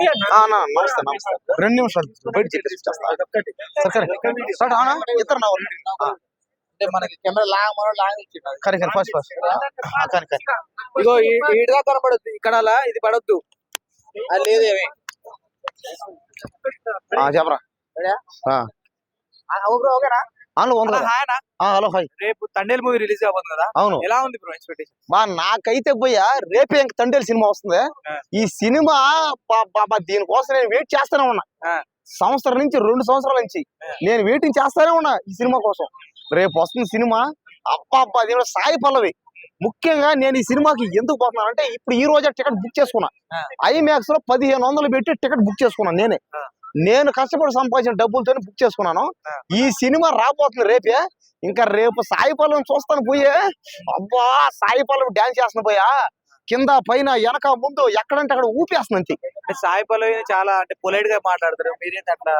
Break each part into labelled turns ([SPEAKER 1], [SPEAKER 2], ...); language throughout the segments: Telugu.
[SPEAKER 1] నమస్తే నమస్తే. రెండు నిమిషాలు బయట సరే అవునా ఇద్దరు నా
[SPEAKER 2] అంటే మనకి కెమెరా లాంగ్ మనం లాంగ్ ఇచ్చిండు
[SPEAKER 1] కరే కరే ఫస్ట్ ఫస్ట్. కరే కరే
[SPEAKER 2] ఇగో ఈడగా కనబడద్దు ఇక్కడ అలా ఇది పడొద్దు. అది లేదు ఏమి.
[SPEAKER 1] ఆ, చెప్పరా. ఆ.
[SPEAKER 2] ఓకేనా?
[SPEAKER 1] అవును హలో హాయ్.
[SPEAKER 2] రేపు తండేల్ మూవీ రిలీజ్ అవబోతుంది కదా.
[SPEAKER 1] అవును.
[SPEAKER 2] ఎలా ఉంది బ్రో ఎక్స్పెక్టేషన్
[SPEAKER 1] బా నాకైతే పోయా రేపే ఇంక తండ్రి సినిమా వస్తుంది. ఈ సినిమా దీనికోసం నేను వెయిట్ చేస్తానే ఉన్నా. సంవత్సరం నుంచి రెండు సంవత్సరాల నుంచి. నేను వెయిటింగ్ చేస్తానే ఉన్నా ఈ సినిమా కోసం. రేపు వస్తుంది సినిమా. అబ్బా అబ్బా దీనిలో సాయి పల్లవి. ముఖ్యంగా నేను ఈ సినిమాకి ఎందుకు పోతున్నానంటే ఇప్పుడు ఈ రోజే టికెట్ బుక్ చేసుకున్నా. ఐమాక్స్లో పదిహేను వందలు పెట్టి టికెట్ బుక్ చేసుకున్నాను నేనే. నేను కష్టపడి సంపాదించిన డబ్బులతోనే బుక్ చేసుకున్నాను. ఈ సినిమా రాబోతుంది రేపే. ఇంకా రేపు సాయి పల్లవిని చూస్తాను పోయే. అబ్బా సాయి పల్లవి డాన్స్ చేస్తున్న పోయా. కింద పైన వెనక ముందు ఎక్కడంటే అక్కడ ఊపేస్తుంది అంతే.
[SPEAKER 2] అంటే సాయి పల్లవి చాలా అంటే పొలైట్గా మాట్లాడతారు. మీరేంటి అట్లా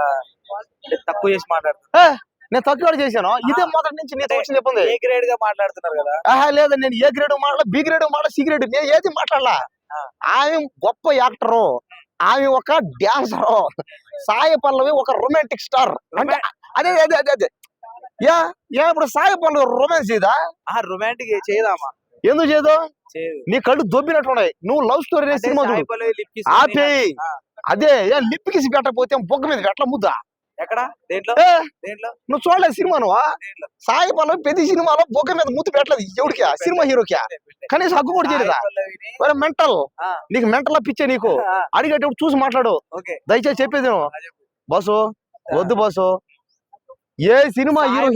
[SPEAKER 2] అంటే తక్కువ చేసి మాట్లాడతారు.
[SPEAKER 1] నేను తక్కువ చేశాను. ఇదే మొదటి నుంచి నీతో వచ్చింది చెప్పింది.
[SPEAKER 2] ఏ గ్రేడ్గా మాట్లాడుతున్నారు కదా?
[SPEAKER 1] ఆహా లేదా నేను ఏ గ్రేడ్ మాట్లా బి గ్రేడ్ మాట్లా సి గ్రేడ్ నేను ఏది మాట్లాడలా. ఆమె గొప్ప యాక్టరు ఆమె ఒక డాన్సరు సాయి పల్లవి ఒక రొమాంటిక్ స్టార్ అంటే అదే అదే అదే అదే. యా యా ఇప్పుడు సాయి పల్లవి రొమాన్స్ ఇదా
[SPEAKER 2] ఆ రొమాంటిక్ చేయదామా?
[SPEAKER 1] ఎందుకు చేయదు?
[SPEAKER 2] చేయదు.
[SPEAKER 1] నీ కళ్ళు దొబ్బినట్టు ఉన్నాయి. నువ్వు లవ్ స్టోరీ సినిమా ఆపే. అదే లిప్ కిసి పెట్టకపోతే బొగ్గ మీద పెట్టల ముద్ద
[SPEAKER 2] ఎక్కడ? దేంట్లో?
[SPEAKER 1] ఏ
[SPEAKER 2] దేంట్లో?
[SPEAKER 1] నువ్వు చూడలేదు సినిమా నువ్వు
[SPEAKER 2] దేంట్లో?
[SPEAKER 1] సాయి పల్లవి ప్రతి సినిమాలో బొగ్గ మీద ముద్దు పెట్టలేదు. ఎవడికి? సినిమా హీరోకి? కనీసం హక్కు కూడా చేయలేదా? మరి మెంటల్. నీకు మెంటల్ పిచ్చే నీకు. అడిగేటప్పుడు చూసి మాట్లాడు. దయచేసి చెప్పేది. బస్సు వద్దు బస్సు. ఏ సినిమా హీరో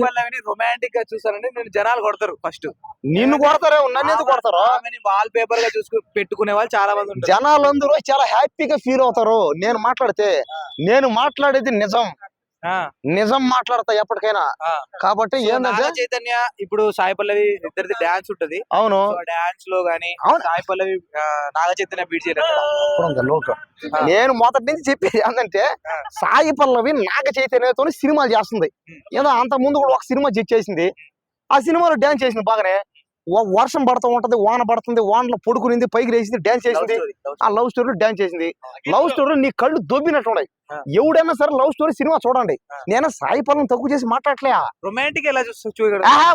[SPEAKER 2] రొమాంటిక్గా చూసారంటే నేను జనాలు కొడతారు ఫస్ట్.
[SPEAKER 1] నిన్ను కొడతారే నన్ను ఎందుకు కొడతారు?
[SPEAKER 2] వాల్ పేపర్గా చూసుకు పెట్టుకునే వాళ్ళు చాలా మంది ఉంటారు.
[SPEAKER 1] జనాలందరూ చాలా హ్యాపీగా ఫీల్ అవుతారు. నేను మాట్లాడితే నేను మాట్లాడేది నిజం. నిజం మాట్లాడతా ఎప్పటికైనా. కాబట్టి ఏంటంటే
[SPEAKER 2] చైతన్య ఇప్పుడు సాయి పల్లవి ఇద్దరిది డాన్స్ ఉంటది
[SPEAKER 1] అవును
[SPEAKER 2] డాన్స్లో గానీ. సాయి పల్లవి నాగ చైతన్య బీట్ చేయలేదు.
[SPEAKER 1] నేను మొదటి నుంచి చెప్పేది ఏంటంటే. సాయి పల్లవి నాగ చైతన్యతో సినిమాలు చేస్తుంది. ఏదో అంత ముందు కూడా ఒక సినిమా చేసింది ఆ సినిమాలో డాన్స్ చేసింది బాగానే వర్షం పడుతూ ఉంటది వాన పడుతుంది వానలో పొడుకునింది పైకి లేచింది డాన్స్ చేసింది. ఆ లవ్ స్టోరీ డాన్స్ చేసింది. లవ్ స్టోరీ నీ కళ్ళు దొబ్బినట్టు ఉన్నాయి. ఎవడైనా సరే లవ్ స్టోరీ సినిమా చూడండి. నేను సాయి పల్లవి తక్కువ చేసి మాట్లాడలే
[SPEAKER 2] రొమాంటిక్ ఎలా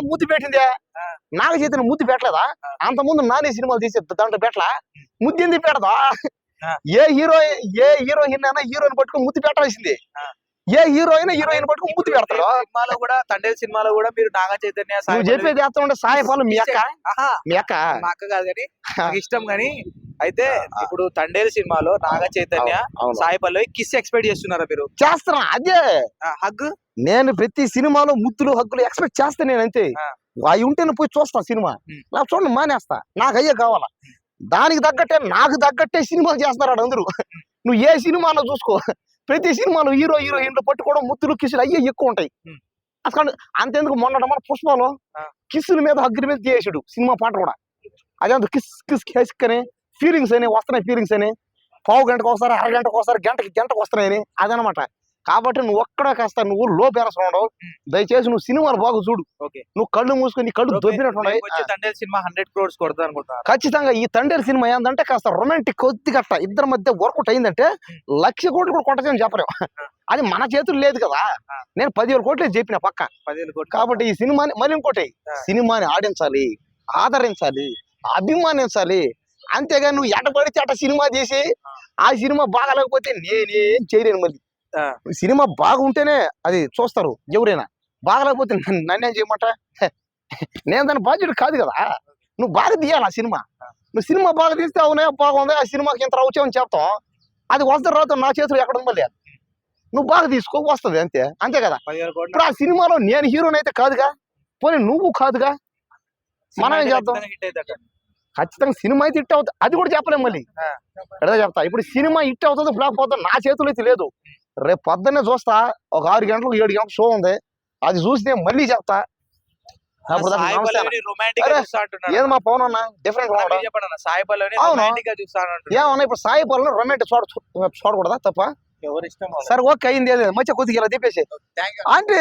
[SPEAKER 1] ముద్దు పెట్టిందే.
[SPEAKER 2] ఆ.
[SPEAKER 1] నాగ చైతన్య ముద్దు పెట్టలేదా. అంత ముందు నాని సినిమాలు తీసే దాంట్లో పెట్టలా? ముద్దు ఎందుకు పెడదా. ఏ హీరో ఏ హీరోయిన్ అయినా హీరోయిన్ పట్టుకుని ముద్దు పెట్టాల్సింది ఏ హీరోయిన్ హీరోయిన్ పట్టుకుని ముద్దు పెడతాడు.
[SPEAKER 2] సినిమాలో కూడా తండ్రి సినిమాలో కూడా మీరు నాగ చైతన్య
[SPEAKER 1] నువ్వు చెప్పేది చేస్తా సాయి పల్లవి మీ అక్క? మీ అక్క?
[SPEAKER 2] మా అక్క కాదు కానీ నాకు ఇష్టం కానీ అయితే ఇప్పుడు తండేలు సినిమాలో నాగ చైతన్య సాయి పల్లవి కిస్ ఎక్స్పెక్ట్ చేస్తున్నారా మీరు?
[SPEAKER 1] చేస్తున్నా. అదే.
[SPEAKER 2] హగ్
[SPEAKER 1] నేను ప్రతి సినిమాలో ముద్దులు హక్కులు ఎక్స్పెక్ట్ చేస్తా నేను అంతే. అవి ఉంటే నేను పోయి చూస్తా సినిమా. నా చూడండి మానేస్తా. నాకు అయ్యే కావాలా? దానికి తగ్గట్టే నాకు తగ్గట్టే సినిమాలు చేస్తున్నారు అందరూ. నువ్వు ఏ సినిమాలో చూసుకో. ప్రతి సినిమాలో హీరో హీరోయిన్లు పట్టుకోవడం ముద్దులు కిసులు అయ్యే ఎక్కువ ఉంటాయి. అసలు అంతెందుకు మొన్నట మన పుష్పలో
[SPEAKER 2] ఆ.
[SPEAKER 1] కిస్సుల మీద మీద చేసాడు సినిమా పాట కూడా. అదే కిస్ కిస్ కిస్ అని ఫీలింగ్స్ అని వస్తున్నాయి ఫీలింగ్స్ అని. పావు గంటకు ఒకసారి అరగంటకు ఒకసారి గంటకి గంటకు వస్తున్నాయని అదనమాట. కాబట్టి నువ్వు ఒక్కడే కాస్త నువ్వు లో పేరసం ఉండవు దయచేసి నువ్వు సినిమాలు బాగా చూడు. నువ్వు కళ్ళు మూసుకొని నీ కళ్ళు
[SPEAKER 2] తండేలు సినిమా హండ్రెడ్ క్రోడ్స్
[SPEAKER 1] ఖచ్చితంగా ఈ తండ్రి సినిమా ఏంటంటే కాస్త రొమాంటిక్ కొద్దిగా అట్ట ఇద్దరి మధ్య వర్కౌట్ అయిందంటే లక్ష కోట్లు కూడా కొట్టదని చెప్పలేము అది మన చేతులు లేదు కదా. నేను పదివేల కోట్లు చెప్పిన పక్క.
[SPEAKER 2] పదివేలు కోట్లు.
[SPEAKER 1] కాబట్టి ఈ సినిమాని మరి ఇంకోటి. సినిమాని ఆడించాలి ఆదరించాలి అభిమానించాలి. అంతేగాని నువ్వు ఎట పడితే అట సినిమా చేసి ఆ సినిమా బాగాలేకపోతే నేనేం చేయలేను మళ్ళీ. సినిమా బాగుంటేనే అది చూస్తారు ఎవరైనా. బాగలేకపోతే నన్ను- చేయమంట నేను దాని బాధ్యుడు కాదు కదా. నువ్వు బాగా తీయాలి ఆ సినిమా. నువ్వు సినిమా బాగా తీస్తే అవునే? బాగుంది? ఆ సినిమాకి ఇంత వచ్చామని చెప్తాం అది వస్తుంది రాదు నా చేతులు ఎక్కడ ఉంది మళ్ళీ నువ్వు బాగా తీసుకో వస్తుంది అంతే. అంతే కదా. ఇప్పుడు ఆ సినిమాలో నేను హీరోని అయితే కాదుగా? పోనీ నువ్వు కాదుగా? మనం ఏం చేద్దాం? ఖచ్చితంగా సినిమా అయితే హిట్ అవుతుంది అది కూడా చెప్పలేం మళ్ళీ. ఎడదా చెప్తా. ఇప్పుడు సినిమా హిట్ అవుతుంది ఫ్లాప్ అవుతుంది నా చేతులు అయితే లేదు. రేపు పొద్దున్నే చూస్తా. ఒక ఆరు గంటలకు ఏడు గంటలకు షో ఉంది. అది చూస్తే మళ్ళీ చెప్తా. ఏది మా పవన్ అన్న? డిఫరెంట్ ఏమన్నా ఇప్పుడు సాయి పనులు రొమాంటిక్ చూడ చూడకూడదా? తప్ప?
[SPEAKER 2] ఎవరు ఇష్టం
[SPEAKER 1] సరే ఓకే అయింది మంచిగా కొద్దిగా ఇలా తిప్పేసి అంటే